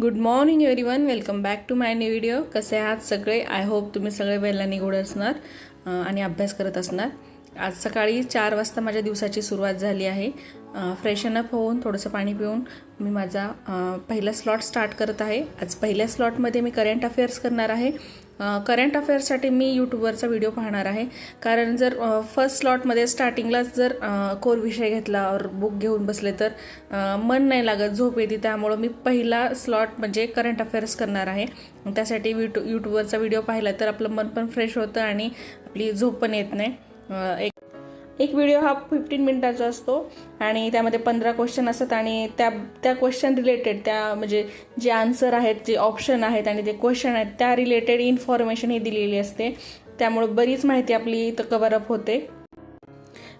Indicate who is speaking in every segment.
Speaker 1: Good morning everyone welcome back to my new video कसे आहात सगळे? आय होप तुम्ही सगळे वेळेला निघून असणार आणि अभ्यास करत असणार. आज सकाळी चार वाजता माझ्या दिवसाची सुरुवात झाली आहे. फ्रेशन अप होऊन थोडंसं पाणी पिऊन मी माझा पहिला स्लॉट स्टार्ट करत आहे. आज पहिल्या स्लॉटमध्ये मी करंट अफेअर्स करणार आहे. करंट अफेअर्ससाठी मी यूट्यूबवरचा व्हिडिओ पाहणार आहे. कारण जर फर्स्ट स्लॉटमध्ये स्टार्टिंगलाच जर कोर विषय घेतला और बुक घेऊन बसले तर मन नाही लागत झोप येते. त्यामुळं मी पहिला स्लॉट म्हणजे करंट अफेअर्स करणार आहे. त्यासाठी यूट्यू यूट्यूबवरचा व्हिडिओ पाहिला तर आपलं मन पण फ्रेश होतं आणि आपली झोप पण येत नाही. एक एक व्हिडिओ हा फिफ्टीन मिनिटाचा असतो आणि त्यामध्ये पंधरा क्वेश्चन असतात आणि त्या त्या क्वेश्चन रिलेटेड त्या म्हणजे जे आन्सर आहेत जे ऑप्शन आहेत आणि जे क्वेश्चन आहेत त्या रिलेटेड इन्फॉर्मेशन ही दिलेली असते. त्यामुळे बरीच माहिती आपली इथं कव्हर अप होते.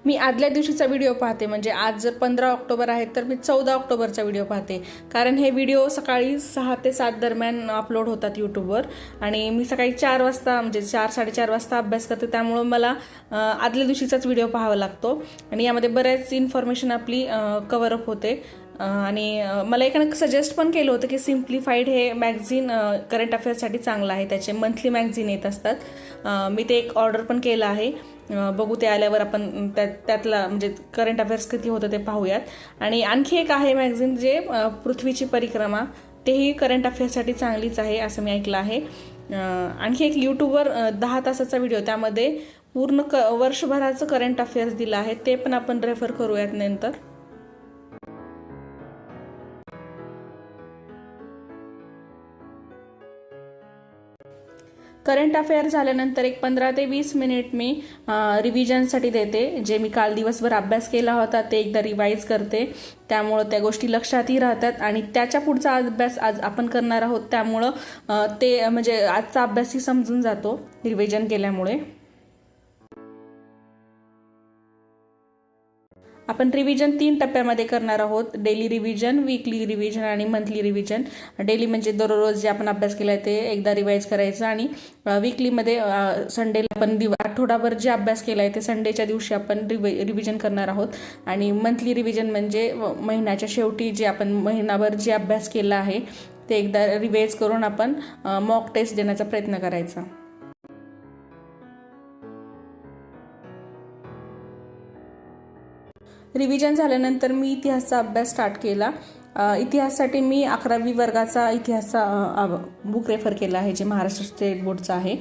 Speaker 1: मी आदल्या दिवशीचा व्हिडिओ पाहते. म्हणजे आज जर पंधरा ऑक्टोबर आहे तर मी चौदा ऑक्टोबरचा व्हिडिओ पाहते. कारण हे व्हिडिओ सकाळी सहा ते सात दरम्यान अपलोड होतात यूट्यूबवर आणि मी सकाळी चार वाजता म्हणजे चार साडेचार वाजता अभ्यास करते. त्यामुळं मला आदल्या दिवशीचाच व्हिडिओ पाहावा लागतो. आणि यामध्ये बऱ्याच इन्फॉर्मेशन आपली कव्हर अप होते. आणि मला एकानं सजेस्ट पण केलं होतं की सिम्प्लिफाईड हे मॅगझिन करंट अफेअर्ससाठी चांगलं आहे. त्याचे मंथली मॅगझिन येत असतात. मी ते एक ऑर्डर पण केलं आहे. बघू ते आल्यावर आपण त्या त्यातला म्हणजे करंट अफेअर्स किती होतं ते पाहूयात. आणि आणखी एक आहे मॅगझिन जे पृथ्वीची परिक्रमा तेही करंट अफेअर्ससाठी चांगलीच आहे असं मी ऐकलं आहे. आणखी एक यूट्यूबवर दहा तासाचा व्हिडिओ त्यामध्ये पूर्ण क वर्षभराचं करंट अफेअर्स दिलं आहे. ते पण आपण रेफर करूयात नंतर. करंट अफेअर झाल्यानंतर एक पंधरा ते वीस मिनिट मी रिव्हिजनसाठी देते. जे मी काल दिवसभर अभ्यास केला होता ते एकदा रिवाईज करते. त्यामुळं त्या गोष्टी लक्षातही राहतात आणि त्याच्या पुढचा अभ्यास आज आपण करणार आहोत. त्यामुळं ते म्हणजे आजचा अभ्यासही समजून जातो रिव्हिजन केल्यामुळे. आपण रिव्हिजन तीन टप्प्यामध्ये करणार आहोत. डेली रिव्हिजन वीकली रिव्हिजन आणि मंथली रिव्हिजन डेली म्हणजे दररोज जे आपण अभ्यास केला आहे ते एकदा रिवाईज करायचं आणि वीकलीमध्ये संडेला आपण दिव आठवडाभर जे अभ्यास केला आहे ते संडेच्या दिवशी आपण रिवि रिव्हिजन करणार आहोत. आणि मंथली रिव्हिजन म्हणजे महिन्याच्या शेवटी जे आपण महिनाभर जे अभ्यास केला आहे ते एकदा रिवाईज करून आपण मॉक टेस्ट देण्याचा प्रयत्न करायचा. रिव्हिजन झाल्यानंतर मी इतिहासचा अभ्यास स्टार्ट केला. इतिहासासाठी मी अकरावी वर्गाचा इतिहासचा बुक रेफर केला आहे जे महाराष्ट्र स्टेट बोर्डचा आहे.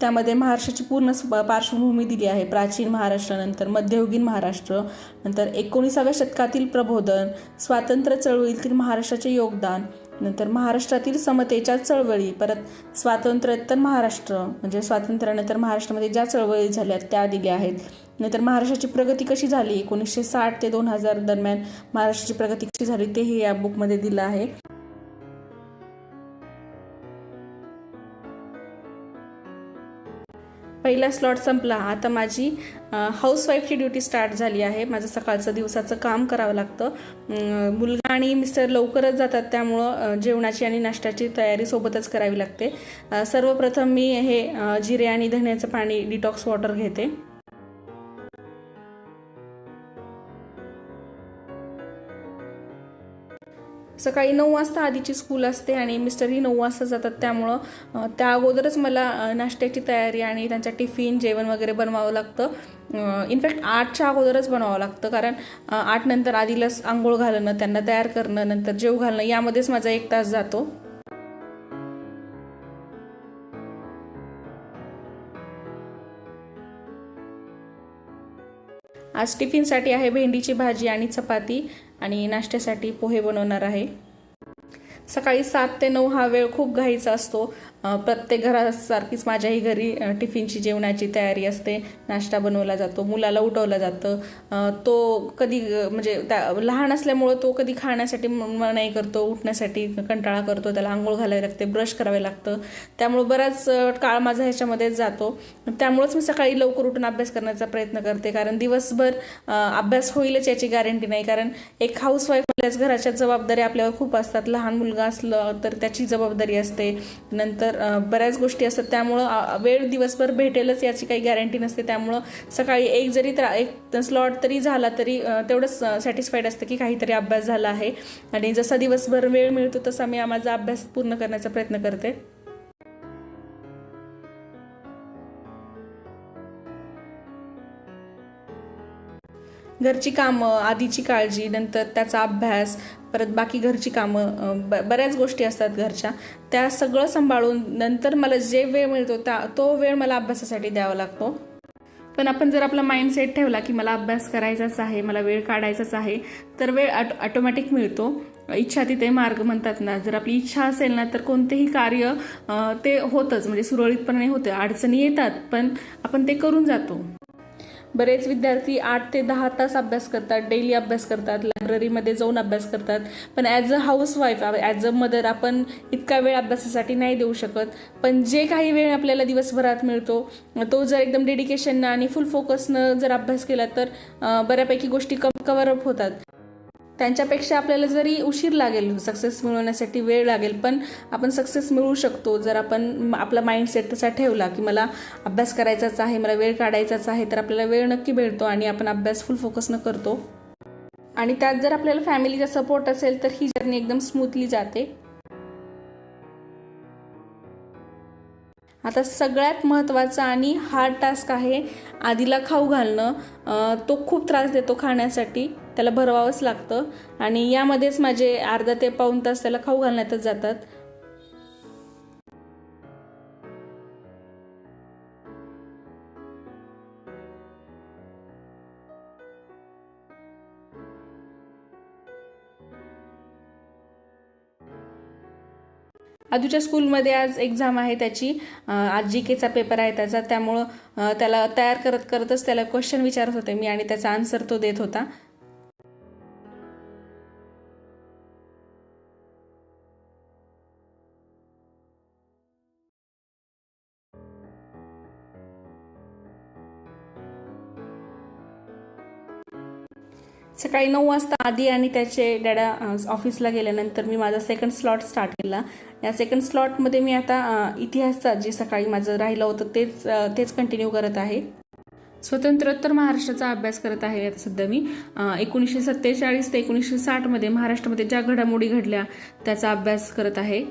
Speaker 1: त्यामध्ये महाराष्ट्राची पूर्ण पार्श्वभूमी दिली आहे. प्राचीन महाराष्ट्रानंतर मध्ययुगीन महाराष्ट्र नंतर एकोणीसाव्या शतकातील प्रबोधन स्वातंत्र्य चळवळीतील महाराष्ट्राचे योगदान नंतर महाराष्ट्रातील समतेच्या चळवळी परत स्वातंत्र्योत्तर महाराष्ट्र म्हणजे स्वातंत्र्यानंतर महाराष्ट्रामध्ये ज्या चळवळी झाल्या त्या दिल्या आहेत. नंतर महाराष्ट्राची प्रगती कशी झाली? एकोणीसशे साठ ते दोन हजार दरम्यान महाराष्ट्राची प्रगती कशी झाली? तेही या बुकमध्ये दिलं आहे. पहिला स्लॉट संपला. आता माझी हाऊसवाईफची ड्युटी स्टार्ट झाली आहे. माझं सकाळचं दिवसाचं काम करावं लागतं. मुलगा आणि मिस्टर लवकरच जातात. त्यामुळं जेवणाची आणि नाश्त्याची तयारी सोबतच करावी लागते. सर्वप्रथम मी हे जिरे आणि धण्याचं पाणी डिटॉक्स वॉटर घेते. सकाळी नऊ वाजता आधीची स्कूल असते आणि मिस्टरही नऊ वाजता जातात. त्यामुळं त्या अगोदरच मला नाश्त्याची तयारी आणि त्यांचा टिफिन जेवण वगैरे बनवावं लागतं. इनफॅक्ट आठच्या अगोदरच बनवावं लागतं. कारण आठ नंतर आधीलाच आंघोळ घालणं त्यांना तयार करणं नंतर जेव घालणं यामध्येच माझा एक तास जातो. आज टिफिनसाठी आहे भेंडीची भाजी आणि चपाती. आणि नाश्त्यासाठी पोहे बनवणार आहे. सकाळी सात ते नऊ हा वेळ खूप घाईचा असतो. प्रत्येक घरासारखीच माझ्याही घरी टिफिनची जेवणाची तयारी असते. नाश्ता बनवला जातो मुलाला उठवलं जातं. तो कधी म्हणजे त्या लहान असल्यामुळं तो कधी खाण्यासाठी म- मनाई करतो उठण्यासाठी कंटाळा करतो त्याला आंघोळ घालावी लागते ब्रश करावे लागतं. त्यामुळं बराच काळ माझा ह्याच्यामध्येच जातो. त्यामुळंच मी सकाळी लवकर उठून अभ्यास करण्याचा प्रयत्न करते. कारण दिवसभर अभ्यास होईलच याची गॅरंटी नाही. कारण एक हाऊसवाईफ म्हणल्यास घराच्या जबाबदारी आपल्यावर खूप असतात. लहान मुलगा असलं तर त्याची जबाबदारी असते. नंतर तर बऱ्याच गोष्टी असतात. त्यामुळं वेळ दिवसभर भेटेलच याची काही गॅरंटी नसते. त्यामुळं सकाळी एक जरी त्रा एक स्लॉट तरी झाला तरी तेवढंच सॅटिस्फाईड असतं की काहीतरी अभ्यास झाला आहे. आणि जसा दिवसभर वेळ मिळतो तसा मी माझा अभ्यास पूर्ण करण्याचा प्रयत्न करते. घरची कामं आधीची काळजी नंतर त्याचा अभ्यास परत बाकी घरची कामं ब बऱ्याच गोष्टी असतात घरच्या. त्या सगळं सांभाळून नंतर मला जे वेळ मिळतो त्या तो वेळ मला अभ्यासासाठी द्यावा लागतो. पण आपण जर आपला माइंडसेट ठेवला की मला अभ्यास करायचाच आहे मला वेळ काढायचाच आहे तर वेळ ऑटो ऑटोमॅटिक मिळतो. इच्छा तिथे मार्ग म्हणतात ना जर आपली इच्छा असेल ना तर कोणतेही कार्य ते होतंच म्हणजे सुरळीतपणे होतं. अडचणी येतात पण आपण ते करून जातो. बरेच विद्यार्थी आठ ते दहा तास अभ्यास करतात डेली अभ्यास करतात लायब्ररीमध्ये जाऊन अभ्यास करतात. पण as a housewife as a mother आपण इतका वेळ अभ्यासासाठी नाही देऊ शकत. पण जे काही वेळ आपल्याला दिवसभरात मिळतो तो जर एकदम डेडिकेशननं आणि फुल फोकसनं जर अभ्यास केला तर बऱ्यापैकी गोष्टी कम कवर अप होतात. त्यांच्यापेक्षा आपल्याला जरी उशीर लागेल सक्सेस मिळवण्यासाठी वेळ लागेल पण आपण सक्सेस मिळवू शकतो. जर आपण आपला माइंडसेट तसा ठेवला की मला अभ्यास करायचाच आहे मला वेळ काढायचाच आहे तर आपल्याला वेळ नक्की मिळतो आणि आपण अभ्यास फुल फोकसनं करतो. आणि त्यात जर आपल्याला फॅमिलीचा सपोर्ट असेल तर ही जर्नी एकदम स्मूथली जाते. आता सगळ्यात महत्त्वाचा आणि हार्ड टास्क आहे आधीला खाऊ घालणं. तो खूप त्रास देतो खाण्यासाठी. त्याला भरवावंच लागतं. आणि यामध्येच माझे अर्धा ते पाऊण तास त्याला खाऊ घालण्यातच जातात. आजूच्या स्कूलमध्ये आज एक्झाम आहे त्याची. आज जी केचा पेपर आहे त्याचा. त्यामुळं त्याला तयार करत करतच त्याला क्वेश्चन विचारत होते मी आणि त्याचा आन्सर तो देत होता. सकाळी नऊ वाजता आधी आणि त्याचे डॅडा ऑफिसला गेल्यानंतर मी माझा सेकंड स्लॉट स्टार्ट केला. या सेकंड स्लॉटमध्ये मी आता इतिहासचा जे सकाळी माझं राहिलं होतं तेच तेच कंटिन्यू करत आहे. स्वतंत्रोत्तर महाराष्ट्राचा अभ्यास करत आहे आता सध्या मी. एकोणीसशे सत्तेचाळीस ते एकोणीसशे साठमध्ये महाराष्ट्रामध्ये ज्या घडामोडी घडल्या त्याचा अभ्यास करत आहे.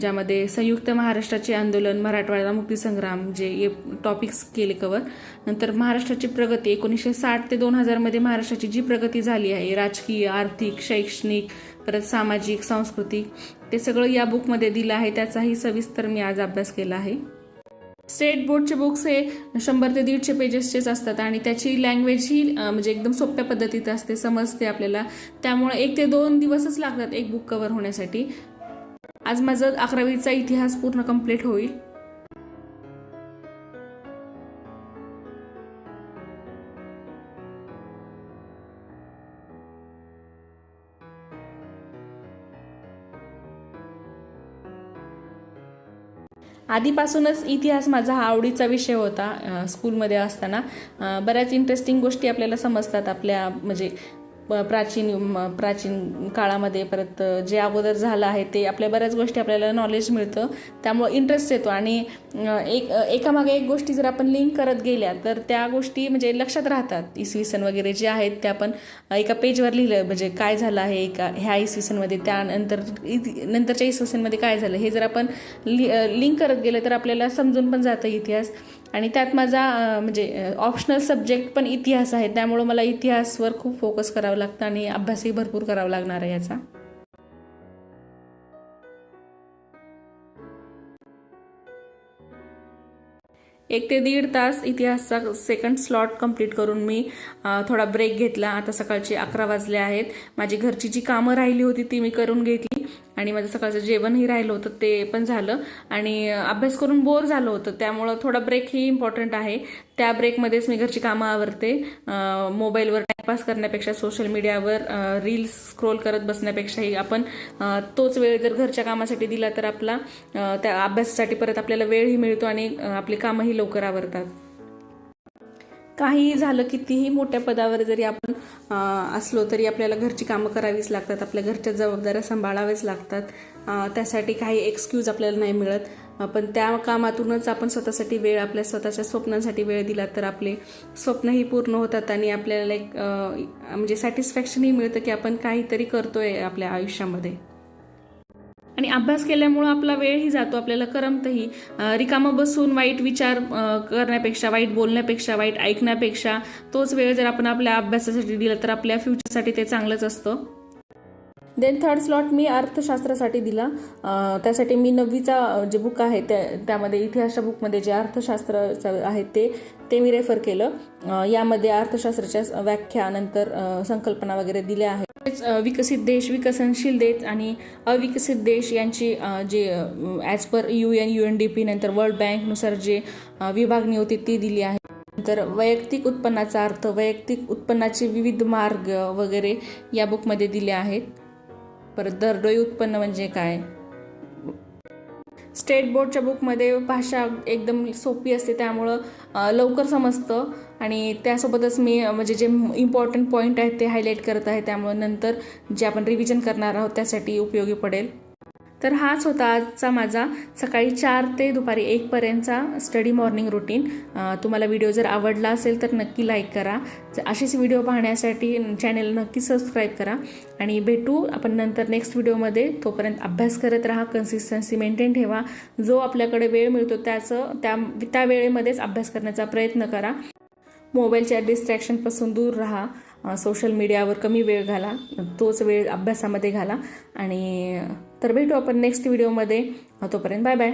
Speaker 1: ज्यामध्ये संयुक्त महाराष्ट्राचे आंदोलन मराठवाडा मुक्तीसंग्राम जे टॉपिक्स केले कवर नंतर महाराष्ट्राची प्रगती एकोणीसशे साठ ते दोन हजारमध्ये महाराष्ट्राची जी प्रगती झाली आहे राजकीय आर्थिक शैक्षणिक परत सामाजिक सांस्कृतिक ते सगळं या बुकमध्ये दिलं आहे. त्याचाही सविस्तर मी आज अभ्यास केला आहे. स्टेट बोर्डचे बुक्स हे शंभर ते दीडशे पेजेसचेच असतात आणि त्याची लँग्वेज ही म्हणजे एकदम सोप्या पद्धतीत असते समजते आपल्याला. त्यामुळे एक ते दोन दिवसच लागतात एक बुक कवर होण्यासाठी. आज माझं अकरावीचा इतिहास पूर्ण कंप्लीट होईल. आधीपासूनच इतिहास माझा हा आवडीचा विषय होता स्कूलमध्ये असताना. बऱ्याच इंटरेस्टिंग गोष्टी आपल्याला समजतात आपल्या म्हणजे प- प्राचीन म- प्राचीन काळामध्ये परत जे अगोदर झालं आहे ते आपल्या बऱ्याच गोष्टी आपल्याला नॉलेज मिळतं. त्यामुळं इंटरेस्ट येतो. आणि एक एकामागे एक गोष्टी जर आपण लिंक करत गेल्या तर त्या गोष्टी म्हणजे लक्षात राहतात. इसवी सन वगैरे जे आहेत ते आपण एका पेजवर लिहिलं. म्हणजे काय झालं आहे एका ह्या इसवी सनमध्ये त्यानंतर नंतरच्या इसवी सनमध्ये काय झालं? हे जर आपण लि लिंक करत गेलं तर आपल्याला समजून पण जातं इतिहास. आणि त्यात माझा म्हणजे ऑप्शनल सब्जेक्ट पण इतिहास आहे. त्यामुळं मला इतिहासवर खूप फोकस करावं लागतं आणि अभ्यासही भरपूर करावा लागणार आहे याचा. एक ते दीड तास इतिहासचा सेकंड स्लॉट कंप्लीट करून मी थोडा ब्रेक घेतला. आता सकाळचे अकरा वाजले आहेत. माझी घरची जी कामं राहिली होती ती मी करून घेतली. आणि माझं सकाळचं जेवणही राहिलं होतं ते पण झालं. आणि अभ्यास करून बोर झालं होतं. त्यामुळं थोडा ब्रेक ही इम्पॉर्टंट आहे. त्या ब्रेकमध्येच मी घरची कामं आवरते. मोबाईलवर टाईमपास करण्यापेक्षा सोशल मीडियावर रील्स स्क्रोल करत बसण्यापेक्षाही आपण तोच वेळ जर घरच्या कामासाठी दिला तर आपला त्या अभ्यासासाठी परत आपल्याला वेळही मिळतो आणि आपली कामंही लवकर आवरतात. काहीही झालं कितीही मोठ्या पदावर जरी आपण असलो तरी आपल्याला घरची कामं करावीच लागतात आपल्या घरच्या जबाबदाऱ्या सांभाळाव्याच लागतात. त्यासाठी काही एक्सक्यूज आपल्याला नाही मिळत. पण त्या कामातूनच आपण स्वतःसाठी वेळ आपल्या स्वतःच्या स्वप्नांसाठी वेळ दिला तर आपले स्वप्नही पूर्ण होतात आणि आपल्याला एक म्हणजे सॅटिस्फॅक्शनही मिळतं की आपण काहीतरी करतोय आपल्या आयुष्यामध्ये. आणि अभ्यास केल्यामुळं आपला वेळही जातो आपल्याला करमतही. रिकामं बसून वाईट विचार करण्यापेक्षा वाईट बोलण्यापेक्षा वाईट ऐकण्यापेक्षा तोच वेळ जर आपण आपल्या अभ्यासासाठी दिला तर आपल्या फ्युचरसाठी ते चांगलंच असतं. देन थर्ड स्लॉट मी अर्थशास्त्रासाठी दिला. त्यासाठी मी नववीचा जे बुक आहे त्या त्यामध्ये इतिहासच्या बुकमध्ये जे अर्थशास्त्र आहे ते ते मी रेफर केलं. यामध्ये अर्थशास्त्राच्या व्याख्या नंतर संकल्पना वगैरे दिल्या आहेत. विकसित देश विकसनशील देश आणि अविकसित देश यांची जे as per U N U N D P नंतर वर्ल्ड बँकनुसार जे विभागणी होती ती दिली आहे. नंतर वैयक्तिक उत्पन्नाचा अर्थ वैयक्तिक उत्पन्नाचे विविध मार्ग वगैरे या बुकमध्ये दिले आहेत. परत दरडोई उत्पन्न म्हणजे काय? स्टेट बोर्डच्या बुकमध्ये भाषा एकदम सोपी असते त्यामुळं लवकर समजतं. आणि त्यासोबतच मी म्हणजे जे इम्पॉर्टंट पॉईंट आहेत ते हायलाईट करत आहे त्यामुळं नंतर जे आपण रिव्हिजन करणार आहोत त्यासाठी उपयोगी पडेल. तर हाच होता आजचा माझा सकाळी चार ते दुपारी एकपर्यंतचा स्टडी मॉर्निंग रुटीन तुम्हाला व्हिडिओ जर आवडला असेल तर नक्की लाईक करा. असेच व्हिडिओ पाहण्यासाठी चॅनल नक्की सबस्क्राईब करा. आणि भेटू आपण नंतर नेक्स्ट व्हिडिओमध्ये तोपर्यंत अभ्यास करत राहा कन्सिस्टन्सी मेंटेन ठेवा. जो आपल्याकडे वेळ मिळतो त्याचं त्या त्या वेळेमध्येच अभ्यास करण्याचा प्रयत्न करा. मोबाईलच्या डिस्ट्रॅक्शनपासून दूर राहा. सोशल मीडियावर कमी वेळ घाला. तोच वेळ अभ्यासामध्ये घाला. आणि तर भेटू आपण नेक्स्ट व्हिडिओमध्ये तोपर्यंत बाय बाय